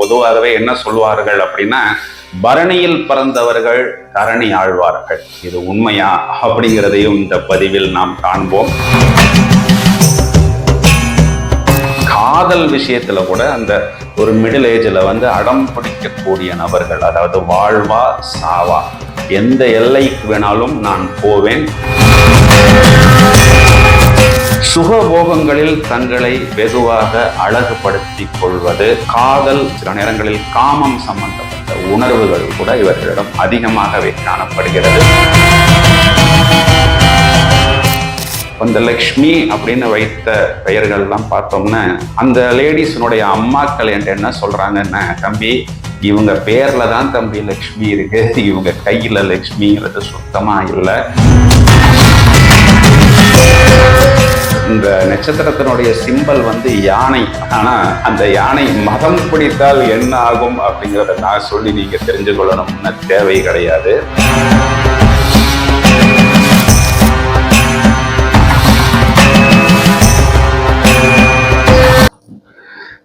பொதுவாகவே என்ன சொல்வார்கள் அப்படின்னா பரணியில் பிறந்தவர்கள் தரணி ஆழ்வார்கள். இது உண்மையா அப்படிங்கிறதையும் இந்த பதிவில் நாம் காண்போம். காதல் விஷயத்துல கூட அந்த ஒரு மிடில் ஏஜில் வந்து அடம் பிடிக்கக்கூடிய நபர்கள் அதாவது வாழ்வா சாவா எந்த எல்லைக்கு வேணாலும் நான் போவேன். சுகபோகங்களில் தங்களை வெகுவாக அழகுபடுத்திக் கொள்வது காதல் சில நேரங்களில் காமம் சம்பந்தப்பட்ட உணர்வுகள் கூட இவர்களிடம் அதிகமாகவே காணப்படுகிறது. அந்த லக்ஷ்மி அப்படின்னு வைத்த பெயர்கள்லாம் பார்த்தோம்னா அந்த லேடிஸினுடைய அம்மாக்கள் என்று என்ன சொல்றாங்கன்னா தம்பி இவங்க பேர்ல தான் தம்பி லக்ஷ்மி இருக்கு. இவங்க கையில லக்ஷ்மிங்கிறது சுத்தமா இல்லை. இந்த நட்சத்திரத்தினுடைய சிம்பல் வந்து யானை. ஆனா அந்த யானை மதம் பிடித்தால் என்ன ஆகும் அப்படிங்கிறத நான் சொல்லி நீங்க தெரிஞ்சு கொள்ளணும்னு தேவை கிடையாது.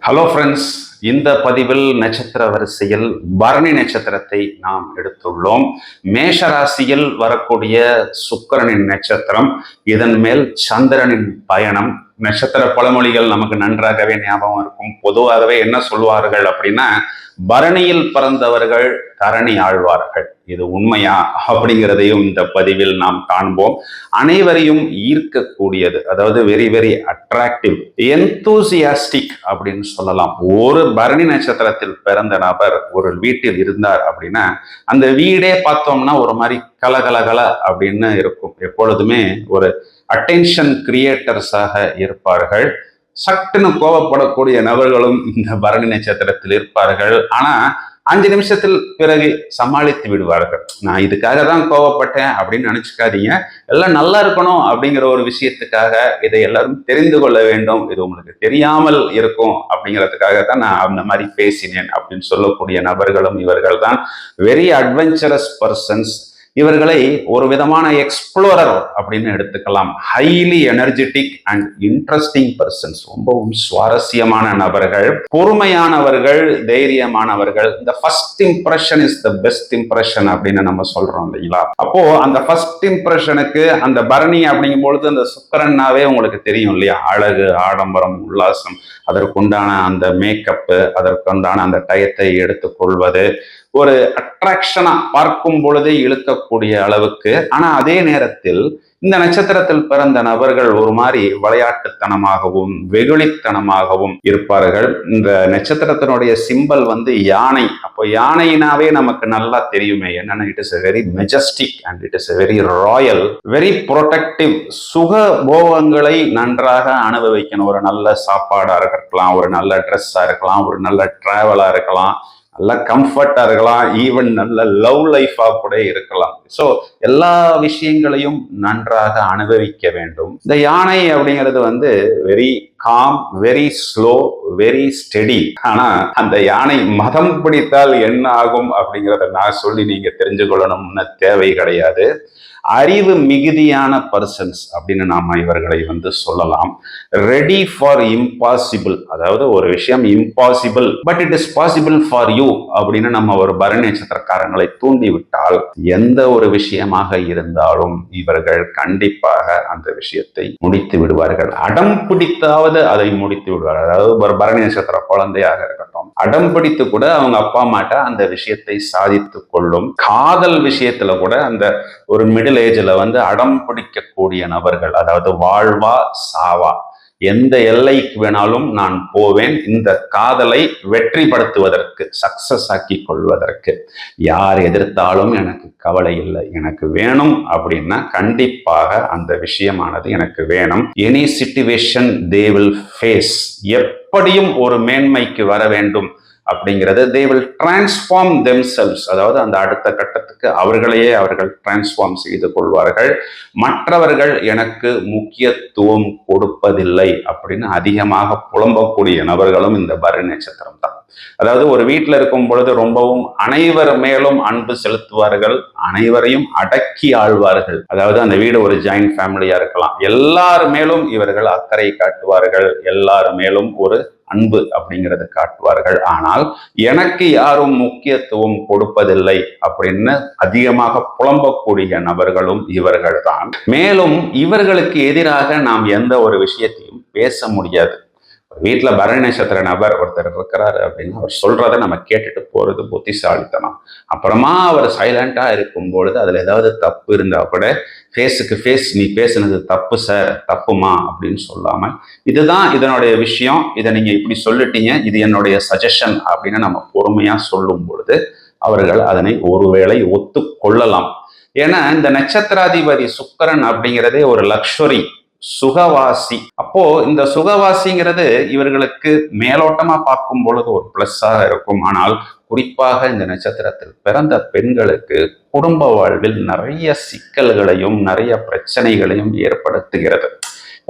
ஹலோ ஃப்ரெண்ட்ஸ் இந்த பதிவில் நட்சத்திர வரிசையில் பரணி நட்சத்திரத்தை நாம் எடுத்துள்ளோம். மேஷராசியில் வரக்கூடிய சுக்கிரனின் நட்சத்திரம் இதன் மேல் சந்திரனின் பயணம் நட்சத்திர பழமொழிகள் நமக்கு நன்றாகவே ஞாபகம் இருக்கும். பொதுவாகவே என்ன சொல்வார்கள் அப்படின்னா பரணியில் பிறந்தவர்கள் தரணி ஆழ்வார்கள். இது உண்மையா அப்படிங்கிறதையும் இந்த பதிவில் நாம் காண்போம். அனைவரையும் ஈர்க்கக்கூடியது அதாவது வெரி வெரி அட்ராக்டிவ் என்தூசியாஸ்டிக் அப்படின்னு சொல்லலாம். ஒரு பரணி நட்சத்திரத்தில் பிறந்த நபர் ஒரு வீட்டில் இருந்தார் அப்படின்னா அந்த வீடே பார்த்தோம்னா ஒரு மாதிரி கலகலகல அப்படின்னு இருக்கும். எப்பொழுதுமே ஒரு அட்டென்ஷன் கிரியேட்டர்ஸாக இருப்பார்கள். சட்டுன்னு கோவப்படக்கூடிய நபர்களும் இந்த பரணி நட்சத்திரத்தில் இருப்பார்கள். ஆனா அஞ்சு நிமிஷத்தில் பிறகு சமாளித்து விடுவார்கள். நான் இதுக்காக தான் கோவப்பட்டேன் அப்படின்னு நினச்சிக்காதீங்க. எல்லாம் நல்லா இருக்கணும் அப்படிங்கிற ஒரு விஷயத்துக்காக இதை எல்லாரும் தெரிந்து கொள்ள வேண்டும். இது உங்களுக்கு தெரியாமல் இருக்கும் அப்படிங்கிறதுக்காக தான் நான் அந்த மாதிரி பேசினேன் அப்படின்னு சொல்லக்கூடிய நபர்களும் இவர்கள் தான். வெரி அட்வென்ச்சரஸ் பர்சன்ஸ் இவர்களை ஒரு விதமான எக்ஸ்ப்ளோரர் அப்படின்னு எடுத்துக்கலாம். Highly energetic and interesting persons ரொம்பவும் சுவாரஸ்யமான நபர்கள் பொறுமையானவர்கள் தைரியமானவர்கள். இந்த first impression is the best impression அப்படின்னு நம்ம சொல்றோம் இல்லைங்களா? அப்போ அந்த ஃபர்ஸ்ட் இம்ப்ரெஷனுக்கு அந்த பரணி அப்படிங்கும் பொழுது அந்த சுக்கரன்னாவே உங்களுக்கு தெரியும் இல்லையா? அழகு ஆடம்பரம் உல்லாசம் அதற்குண்டான அந்த மேக்கப்பு அதற்குண்டான அந்த டயத்தை எடுத்துக்கொள்வது ஒரு அட்ராக்ஷனா பார்க்கும் பொழுதே இழுக்கக்கூடிய அளவுக்கு ஆனா அதே நேரத்தில் இந்த நட்சத்திரத்தில் பிறந்த நபர்கள் ஒரு மாதிரி விளையாட்டுத்தனமாகவும் வெகுளித்தனமாகவும் இருப்பார்கள். இந்த நட்சத்திரத்தினுடைய சிம்பல் வந்து யானை. அப்போ யானைனாவே நமக்கு நல்லா தெரியுமே என்னன்னா it is a very majestic and it is a very royal very productive சுக போகங்களை நன்றாக அனுபவிக்கணும். ஒரு நல்ல சாப்பாடா இருக்கலாம் ஒரு நல்ல ட்ரெஸ்ஸா இருக்கலாம் ஒரு நல்ல டிராவலா இருக்கலாம். நல்ல கம்ஃபர்ட்டாக இருக்கலாம். ஈவன் நல்ல லவ் லைஃபா கூட இருக்கலாம். ஸோ எல்லா விஷயங்களையும் நன்றாக அனுபவிக்க வேண்டும். இந்த யானை அப்படிங்கிறது வந்து very calm very slow very steady ஆனா அந்த யானை மதம் பிடித்தால் என்ன ஆகும் அப்படிங்கிறத நான் சொல்லி நீங்க தெரிஞ்சு கொள்ளணும்னு தேவை கிடையாது. அறிவு மிகுதியான பர்சன்ஸ் அப்படின்னு நாம் இவர்களை வந்து சொல்லலாம். ரெடி ஃபார் இம்பாசிபிள் அதாவது ஒரு விஷயம் impossible but it is possible for you அப்படின்னு நம்ம ஒரு பரணி நட்சத்திரக்காரங்களை தூண்டிவிட்டால் எந்த ஒரு விஷயமாக இருந்தாலும் இவர்கள் கண்டிப்பாக அந்த விஷயத்தை முடித்து விடுவார்கள். அடம் பிடித்தாவது அதை முடித்து விடுவார்கள். அதாவது ஒரு பரணி நட்சத்திர குழந்தையாக இருக்கட்டும் அடம் பிடித்து கூட அவங்க அப்பா அம்மாட்ட அந்த விஷயத்தை சாதித்து கொள்ளும். காதல் விஷயத்துல கூட அந்த ஒரு மிடில் ஏஜ்ல வந்து அடம் பிடிக்கக்கூடிய நபர்கள் அதாவது வாழ்வா சாவா எந்த எல்லைக்கு வேணாலும் நான் போவேன். இந்த காதலை வெற்றிப்படுத்துவதற்கு சக்சஸ் ஆக்கி கொள்வதற்கு. யார் எதிர்த்தாலும் எனக்கு கவலை இல்லை எனக்கு வேணும் அப்படின்னா கண்டிப்பாக அந்த விஷயமானது எனக்கு வேணும். Any situation they will face எப் எப்படியும் ஒரு மேன்மைக்கு வர வேண்டும் அப்படிங்கிறது. தே வில் டிரான்ஸ்ஃபார்ம் தெம்செல்ஸ் அதாவது அந்த அடுத்த கட்டத்துக்கு அவர்களையே அவர்கள் டிரான்ஸ்ஃபார்ம் செய்து கொள்வார்கள். மற்றவர்கள் எனக்கு முக்கியத்துவம் கொடுப்பதில்லை அப்படின்னு அதிகமாக புலம்பக்கூடிய நபர்களும் இந்த பரணி நட்சத்திரம் தான். அதாவது ஒரு வீட்டில் இருக்கும் பொழுது ரொம்பவும் அனைவர் மேலும் அன்பு செலுத்துவார்கள் அனைவரையும் அடக்கி ஆழ்வார்கள். அதாவது அந்த வீடு ஒரு ஜாயிண்ட் ஃபேமிலியா இருக்கலாம். எல்லார் மேலும் இவர்கள் அக்கறை காட்டுவார்கள். எல்லார் மேலும் ஒரு அன்பு அப்படிங்கிறத காட்டுவார்கள். ஆனால் எனக்கு யாரும் முக்கியத்துவம் கொடுப்பதில்லை அப்படின்னு அதிகமாக புலம்பக்கூடிய நபர்களும் இவர்கள்தான். மேலும் இவர்களுக்கு எதிராக நாம் எந்த ஒரு விஷயத்தையும் பேச முடியாது. வீட்டில் பரணி நட்சத்திர நபர் ஒருத்தர் இருக்கிறாரு அப்படின்னு அவர் சொல்கிறத நம்ம கேட்டுட்டு போகிறது புத்திசாலித்தனம். அப்புறமா அவர் சைலண்ட்டாக இருக்கும் பொழுது அதில் ஏதாவது தப்பு இருந்தால் கூட ஃபேஸுக்கு ஃபேஸ் நீ பேசுனது தப்பு சார் தப்புமா? அப்படின்னு சொல்லாமல் இதுதான் இதனுடைய விஷயம். இதை நீங்கள் இப்படி சொல்லிட்டீங்க. இது என்னுடைய சஜஷன் அப்படின்னு நம்ம பொறுமையாக சொல்லும் பொழுது அவர்கள் அதனை ஒருவேளை ஒத்துக்கொள்ளலாம். ஏன்னா இந்த நட்சத்திராதிபதி சுக்கரன் அப்படிங்கிறதே ஒரு லக்ஷுரி சுகவாசி. அப்போ இந்த சுகவாசிங்கிறது இவர்களுக்கு மேலோட்டமா பார்க்கும் பொழுது ஒரு பிளஸ்ஸாக இருக்கும். ஆனால் குறிப்பாக இந்த நட்சத்திரத்தில் பிறந்த பெண்களுக்கு குடும்ப வாழ்வில் நிறைய சிக்கல்களையும் நிறைய பிரச்சனைகளையும் ஏற்படுத்துகிறது.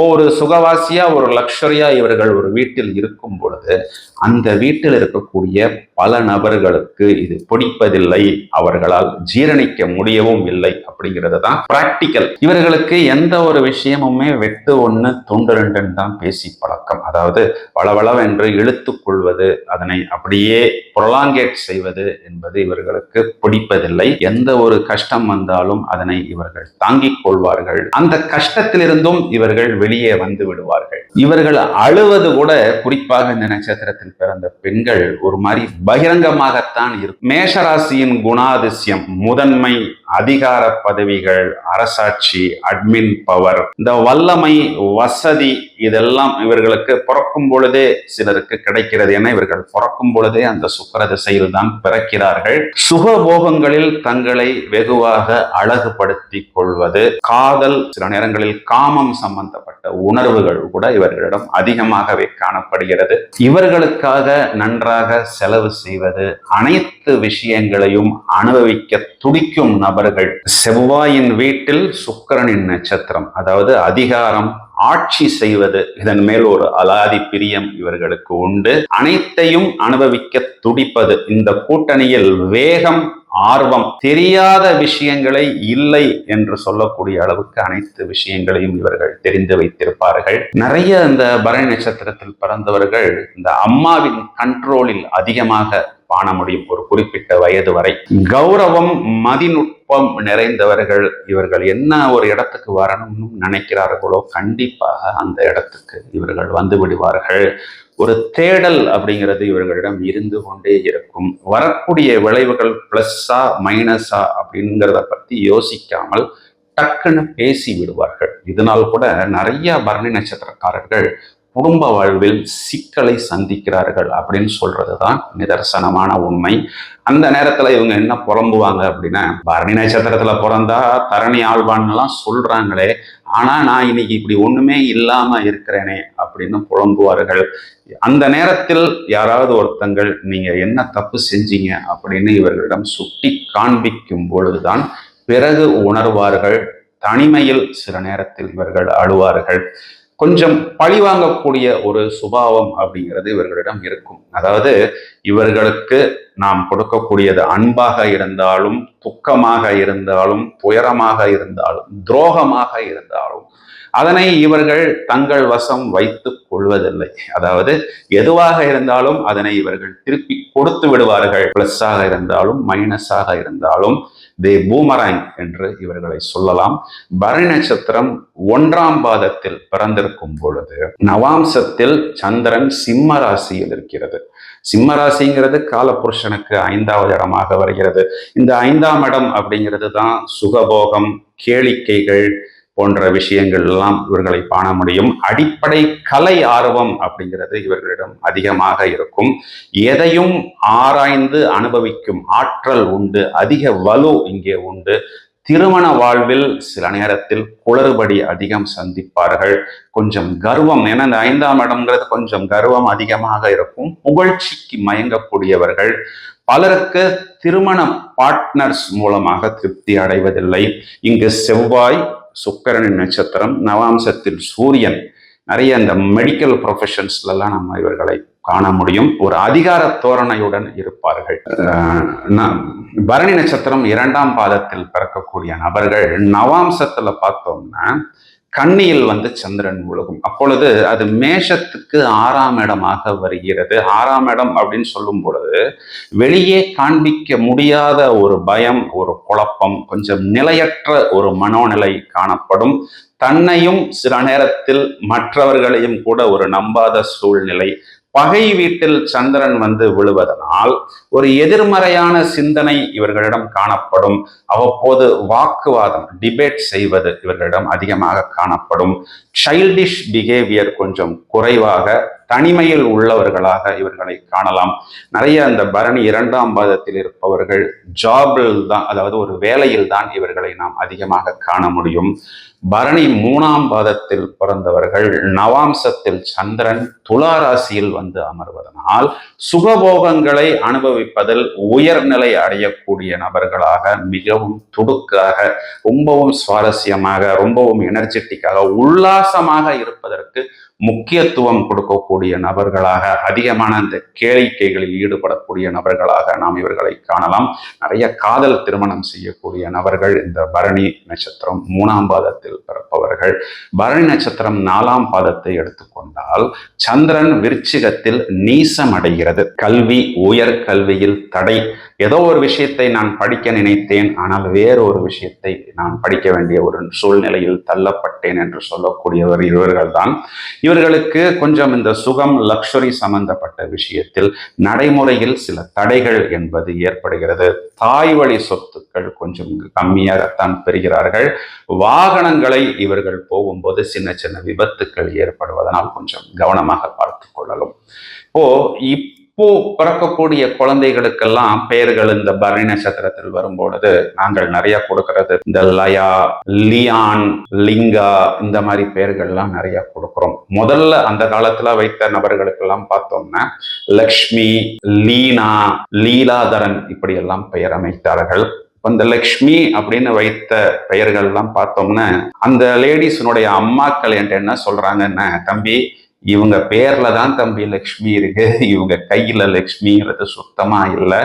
ஒரு சுகவாசியா ஒரு லக்ஷரியா இவர்கள் ஒரு வீட்டில் இருக்கும் பொழுது அந்த வீட்டில் இருக்கக்கூடிய பல நபர்களுக்கு இது பிடிப்பதில்லை. அவர்களால் ஜீரணிக்க முடியவும் இல்லை அப்படிங்கிறது தான் பிராக்டிக்கல் இவர்களுக்கு எந்த ஒரு விஷயமுமே வெட்டு ஒன்று துண்டு ரெண்டுன்னு தான் பேசி பழக்கம். அதாவது வளவளவென்று இழுத்து கொள்வது அதனை அப்படியே புரலாங்கேட் செய்வது என்பது இவர்களுக்கு பிடிப்பதில்லை. எந்த ஒரு கஷ்டம் வந்தாலும் அதனை இவர்கள் தாங்கிக் கொள்வார்கள். அந்த கஷ்டத்திலிருந்தும் இவர்கள் வெளியே வந்து விடுவார்கள். இவர்கள் அழுவது கூட குறிப்பாக இந்த நட்சத்திரத்தில் பிறந்த பெண்கள் ஒரு மாதிரி பகிரங்கமாகத்தான் இருக்கும். மேஷராசியின் குணாதிசயம் முதன்மை அதிகார பதவிகள் அரசாட்சி அட்மின் பவர் இந்த வல்லமை வசதி இதெல்லாம் இவர்களுக்கு பிறக்கும் பொழுதே சிலருக்கு கிடைக்கிறது என இவர்கள் பிறக்கும் பொழுதே அந்த சுக்கர திசையில் தான் பிறக்கிறார்கள். சுகபோகங்களில் தங்களை வெகுவாக அழகுபடுத்தி கொள்வது காதல் சில நேரங்களில் காமம் சம்பந்தப்பட்ட உணர்வுகள் கூட இவர்களிடம் அதிகமாகவே காணப்படுகிறது. இவர்களுக்காக நன்றாக செலவு செய்வது அனைத்து விஷயங்களையும் அனுபவிக்க துடிக்கும் நபர் நபர்கள். செவ்வாயின் வீட்டில் சுக்கிரனின் நட்சத்திரம் அதாவது அதிகாரம் ஆட்சி செய்வது இதன் மேல் ஒரு அலாதி பிரியம் இவர்களுக்கு உண்டு. அனைத்தையும் அனுபவிக்க துடிப்பது இந்த கூட்டணியில் வேகம் ஆர்வம் தெரியாத விஷயங்களை இல்லை என்று சொல்லக்கூடிய அளவுக்கு அனைத்து விஷயங்களையும் இவர்கள் தெரிந்து வைத்திருப்பார்கள். நிறைய இந்த பரணி நட்சத்திரத்தில் பிறந்தவர்கள் இந்த அம்மாவின் கண்ட்ரோலில் அதிகமாக காண முடியும் ஒரு குறிப்பிட்ட வயது வரை. கௌரவம் மதிநுட்பம் நிறைந்தவர்கள் இவர்கள் என்ன ஒரு இடத்துக்கு வரணும்னு நினைக்கிறார்களோ கண்டிப்பாக அந்த இடத்துக்கு இவர்கள் வந்து விடுவார்கள். ஒரு தேடல் அப்படிங்கிறது இவர்களிடம் இருந்து கொண்டே இருக்கும். வரக்கூடிய விளைவுகள் பிளஸ்ஸா மைனஸா அப்படிங்கிறத பத்தி யோசிக்காமல் டக்குன்னு பேசி விடுவார்கள். இதனால் கூட நிறைய பரணி நட்சத்திரக்காரர்கள் குடும்ப வாழ்வில் சிக்கலை சந்திக்கிறார்கள் அப்படின்னு சொல்றது தான் நிதர்சனமான உண்மை. அந்த நேரத்துல இவங்க என்ன புலம்புவாங்க அப்படின்னா பரணி நட்சத்திரத்துல பிறந்தா தரணி ஆழ்வான்லாம் சொல்றாங்களே ஆனா நான் இன்னைக்கு இப்படி ஒண்ணுமே இல்லாம இருக்கிறேனே அப்படின்னு புலம்புவார்கள். அந்த நேரத்தில் யாராவது ஒருத்தங்கள் நீங்க என்ன தப்பு செஞ்சீங்க? அப்படின்னு இவர்களிடம் சுட்டி காண்பிக்கும் பொழுதுதான் பிறகு உணர்வார்கள். தனிமையில் சில நேரத்தில் இவர்கள் அழுவார்கள். கொஞ்சம் பழிவாங்கக்கூடிய ஒரு சுபாவம் அப்படிங்கிறது இவர்களிடம் இருக்கும். அதாவது இவர்களுக்கு நாம் கொடுக்கக்கூடியது அன்பாக இருந்தாலும் துக்கமாக இருந்தாலும் துயரமாக இருந்தாலும் துரோகமாக இருந்தாலும் அதனை இவர்கள் தங்கள் வசம் வைத்துக் கொள்வதில்லை. அதாவது எதுவாக இருந்தாலும் அதனை இவர்கள் திருப்பி கொடுத்து விடுவார்கள். பிளஸ்ஸாக இருந்தாலும் மைனஸாக இருந்தாலும் தே பூமராங் என்று இவர்களை சொல்லலாம். பரணி நட்சத்திரம் ஒன்றாம் பாதத்தில் பிறந்திருக்கும் பொழுது நவாம்சத்தில் சந்திரன் சிம்ம ராசியில் இருக்கிறது. சிம்ம ராசிங்கிறது காலபுருஷனுக்கு ஐந்தாவது இடமாக வருகிறது. இந்த ஐந்தாம் இடம் அப்படிங்கிறது தான் சுகபோகம் கேளிக்கைகள் போன்ற விஷயங்கள் எல்லாம் இவர்களை காண முடியும். அடிப்படை கலை ஆர்வம் அப்படிங்கிறது இவர்களிடம் அதிகமாக இருக்கும். எதையும் ஆராய்ந்து அனுபவிக்கும் ஆற்றல் உண்டு. அதிக வலு இங்கே உண்டு. திருமண வாழ்வில் சில நேரத்தில் குளறுபடி அதிகம் சந்திப்பார்கள். கொஞ்சம் கர்வம் ஏன்னா இந்த ஐந்தாம் இடம்ங்கிறது கொஞ்சம் கர்வம் அதிகமாக இருக்கும். புகழ்ச்சிக்கு மயங்கக்கூடியவர்கள். பலருக்கு திருமண பார்ட்னர்ஸ் மூலமாக திருப்தி அடைவதில்லை. இங்கு செவ்வாய் சுக்கரனின் நட்சத்திரம் நவாம்சத்தில் சூரியன். நிறைய இந்த மெடிக்கல் ப்ரொஃபஷன்ஸ்லாம் நம்ம இவர்களை காண முடியும். ஒரு அதிகார தோரணையுடன் இருப்பார்கள். பரணி நட்சத்திரம் இரண்டாம் பாதத்தில் பிறக்கக்கூடிய நபர்கள் நவாம்சத்தில் பார்த்தோம்னா கண்ணியில் வந்து சந்திரன் உலகும். அப்பொழுது அது மேஷத்துக்கு ஆறாம் இடமாக வருகிறது. ஆறாம் இடம் அப்படின்னு சொல்லும் பொழுது வெளியே காண்பிக்க முடியாத ஒரு பயம் ஒரு குழப்பம் கொஞ்சம் நிலையற்ற ஒரு மனோநிலை காணப்படும். தன்னையும் சில நேரத்தில் மற்றவர்களையும் கூட ஒரு நம்பாத சூழ்நிலை பகை வீட்டில் சந்திரன் வந்து விழுவதனால் ஒரு எதிர்மறையான சிந்தனை இவர்களிடம் காணப்படும். அவ்வப்போது வாக்குவாதம் டிபேட் செய்வது இவர்களிடம் அதிகமாக காணப்படும். சைல்டிஷ் பிஹேவியர் கொஞ்சம் குறைவாக தனிமையில் உள்ளவர்களாக இவர்களை காணலாம். நிறைய அந்த பரணி இரண்டாம் பாதத்தில் இருப்பவர்கள் ஜாபில் தான் அதாவது ஒரு வேலையில் தான் இவர்களை நாம் அதிகமாக காண முடியும். பரணி மூணாம் பாதத்தில் பிறந்தவர்கள் நவாம்சத்தில் சந்திரன் துலா ராசியில் வந்து அமர்வதனால் சுகபோகங்களை அனுபவிப்பதில் உயர்நிலை அடையக்கூடிய நபர்களாக மிகவும் துடுக்காக ரொம்பவும் சுவாரஸ்யமாக ரொம்பவும் எனர்ஜெட்டிக்காக உல்லாசமாக இருப்பதற்கு முக்கியத்துவம் கொடுக்கக்கூடிய நபர்களாக அதிகமான அந்த கேளிக்கைகளில் ஈடுபடக்கூடிய நபர்களாக நாம் இவர்களை காணலாம். நிறைய காதல் திருமணம் செய்யக்கூடிய நபர்கள் இந்த பரணி நட்சத்திரம் மூணாம் பாதத்தில் பிறப்பவர்கள். பரணி நட்சத்திரம் நாலாம் பாதத்தை எடுத்துக்கொண்டால் சந்திரன் விருச்சிகத்தில் நீசம் அடைகிறது. கல்வி உயர் கல்வியில் தடை. ஏதோ ஒரு விஷயத்தை நான் படிக்க நினைத்தேன் ஆனால் வேறு ஒரு விஷயத்தை நான் படிக்க வேண்டிய ஒரு சூழ்நிலையில் தள்ளப்பட்டேன் என்று சொல்லக்கூடியவர் இவர்கள் தான் இவர்களுக்கு கொஞ்சம் இந்த சுகம் லக்ஷரி சம்பந்தப்பட்ட விஷயத்தில் நடைமுறையில் சில தடைகள் என்பது ஏற்படுகிறது. தாய் வழி சொத்துக்கள் கொஞ்சம் கம்மியாகத்தான் பெறுகிறார்கள். வாகனங்களை இவர்கள் போகும்போது சின்ன சின்ன விபத்துக்கள் ஏற்படுவதனால் கொஞ்சம் கவனமாக பார்த்து கொள்ளலாம். இப்போ இப்போ பிறக்கக்கூடிய குழந்தைகளுக்கெல்லாம் பெயர்கள் இந்த பரணி நட்சத்திரத்தில் வரும்பொழுது நாங்கள் நிறைய கொடுக்கறது. இந்த லயா லியான் லிங்கா இந்த மாதிரி பெயர்கள்லாம் நிறைய கொடுக்குறோம். முதல்ல அந்த காலத்துல வைத்த நபர்களுக்கெல்லாம் பார்த்தோம்னா லக்ஷ்மி லீனா லீலாதரன் இப்படி எல்லாம் பெயர் அமைத்தார்கள். அந்த லக்ஷ்மி அப்படின்னு வைத்த பெயர்கள்லாம் பார்த்தோம்னா அந்த லேடிஸினுடைய அம்மாக்கள் என்கிட்ட என்ன சொல்றாங்கன்னா தம்பி இவங்க பேர்ல தான் தம்பி லக்ஷ்மி இருக்கு. இவங்க கையில லக்ஷ்மிங்கிறது சுத்தமா இல்லை.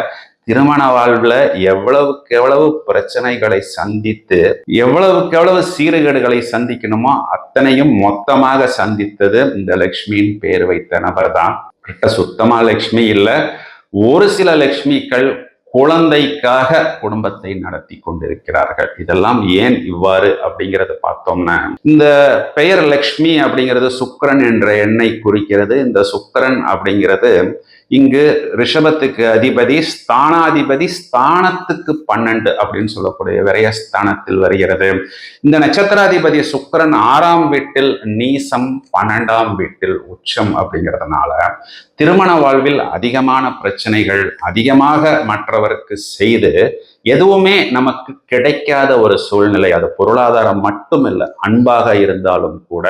திருமண வாழ்வுல எவ்வளவுக்கு எவ்வளவு பிரச்சனைகளை சந்தித்து எவ்வளவுக்கு எவ்வளவு சீர்கேடுகளை சந்திக்கணுமோ அத்தனையும் மொத்தமாக சந்தித்தது இந்த லக்ஷ்மியின் பேர் வைத்த நபர் தான் கிட்ட சுத்தமா லக்ஷ்மி இல்லை. ஒரு சில லக்ஷ்மிகள் குழந்தைக்காக குடும்பத்தை நடத்தி கொண்டிருக்கிறார்கள். இதெல்லாம் ஏன் இவ்வாறு அப்படிங்கறத பார்த்தோம்னா இந்த பெயர் லக்ஷ்மி அப்படிங்கிறது சுக்கரன் என்ற எண்ணை குறிக்கிறது. இந்த சுக்கரன் அப்படிங்கிறது இங்கு ரிஷபத்துக்கு அதிபதி ஸ்தானாதிபதி ஸ்தானத்துக்கு பன்னெண்டு அப்படின்னு சொல்லக்கூடிய விரயஸ்தானத்தில் வருகிறது. இந்த நட்சத்திராதிபதி சுக்கிரன் ஆறாம் வீட்டில் நீசம் பன்னெண்டாம் வீட்டில் உச்சம் அப்படிங்கிறதுனால திருமண வாழ்வில் அதிகமான பிரச்சனைகள் அதிகமாக மற்றவருக்கு செய்து எதுவுமே நமக்கு கிடைக்காத ஒரு சூழ்நிலை அது பொருளாதாரம் மட்டும் இல்லை அன்பாக இருந்தாலும் கூட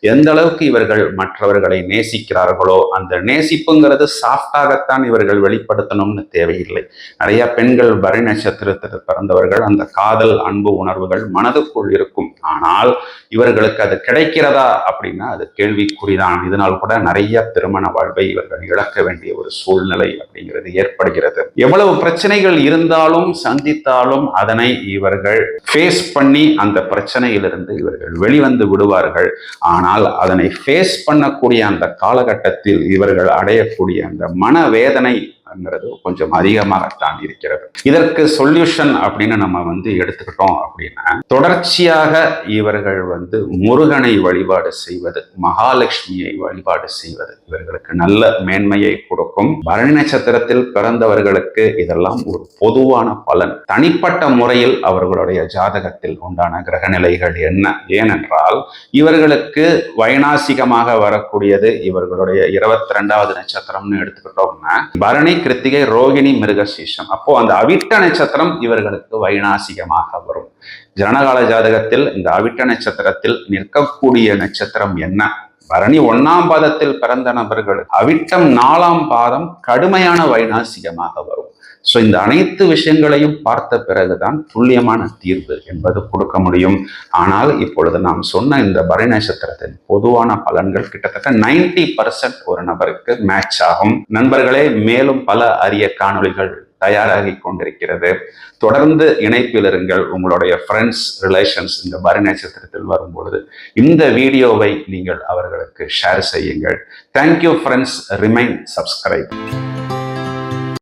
எந்த அளவுக்கு இவர்கள் மற்றவர்களை நேசிக்கிறார்களோ அந்த நேசிப்புங்கிறது சாஃப்டாகத்தான் இவர்கள் வெளிப்படுத்தணும்னு தேவையில்லை. நிறைய பெண்கள் வரி நட்சத்திரத்தில் பிறந்தவர்கள் அந்த காதல் அன்பு உணர்வுகள் மனதுக்குள் இருக்கும். ஆனால் இவர்களுக்கு அது கிடைக்கிறதா அப்படின்னா அது கேள்விக்குறிதான். இதனால் கூட நிறைய திருமண வாழ்வை இவர்கள் இழக்க வேண்டிய ஒரு சூழ்நிலை அப்படிங்கிறது ஏற்படுகிறது. எவ்வளவு பிரச்சனைகள் இருந்தாலும் சந்தித்தாலும் அதனை இவர்கள் ஃபேஸ் பண்ணி அந்த பிரச்சனையிலிருந்து இவர்கள் வெளிவந்து விடுவார்கள். ஆனால் அதனை ஃபேஸ் பண்ணக்கூடிய அந்த காலகட்டத்தில் இவர்கள் அடையக்கூடிய அந்த மனவேதனை ங்கிறது கொஞ்சம் அதிகமாகத்தான் இருக்கிறது. இதற்கு சொல்யூஷன் அப்படின்னு நம்ம வந்து எடுத்துக்கிட்டோம் அப்படின்னா தொடர்ச்சியாக இவர்கள் வந்து முருகனை வழிபாடு செய்வது மகாலட்சுமியை வழிபாடு செய்வது இவர்களுக்கு நல்ல மேன்மையை கொடுக்கும். பரணி நட்சத்திரத்தில் பிறந்தவர்களுக்கு இதெல்லாம் ஒரு பொதுவான பலன். தனிப்பட்ட முறையில் அவர்களுடைய ஜாதகத்தில் உண்டான கிரகநிலைகள் என்ன? ஏனென்றால் இவர்களுக்கு வைநாசிகமாக வரக்கூடியது இவர்களுடைய இருபத்தி ரெண்டாவது நட்சத்திரம்னு எடுத்துக்கிட்டோம்னா பரணி கிருத்திகை ரோகிணி மிருகசீஷம். அப்போ அந்த அவிட்ட நட்சத்திரம் இவர்களுக்கு வைநாசிகமாக வரும். ஜனகால ஜாதகத்தில் இந்த அவிட்ட நட்சத்திரத்தில் நிற்கக்கூடிய நட்சத்திரம் என்ன? பரணி ஒன்னாம் பாதத்தில் பிறந்த நபர்கள் அவிட்டம் நாலாம் பாதம் கடுமையான வைநாசிகமாக வரும். ஸோ இந்த அனைத்து விஷயங்களையும் பார்த்த பிறகுதான் துல்லியமான தீர்வு என்பது கொடுக்க முடியும். ஆனால் இப்பொழுது நாம் சொன்ன இந்த பரணி நட்சத்திரத்தின் பொதுவான பலன்கள் கிட்டத்தட்ட நைன்டி பர்சன்ட் ஒரு நபருக்கு மேட்ச் ஆகும். நண்பர்களே மேலும் பல அரிய காணொளிகள் தயாராகி கொண்டிருக்கிறது. தொடர்ந்து இணைப்பில் இருங்கள். உங்களுடைய ஃப்ரெண்ட்ஸ் ரிலேஷன்ஸ் இந்த பரி நட்சத்திரத்தில் வரும்பொழுது இந்த வீடியோவை நீங்கள் அவர்களுக்கு ஷேர் செய்யுங்கள். Thank you friends remain subscribe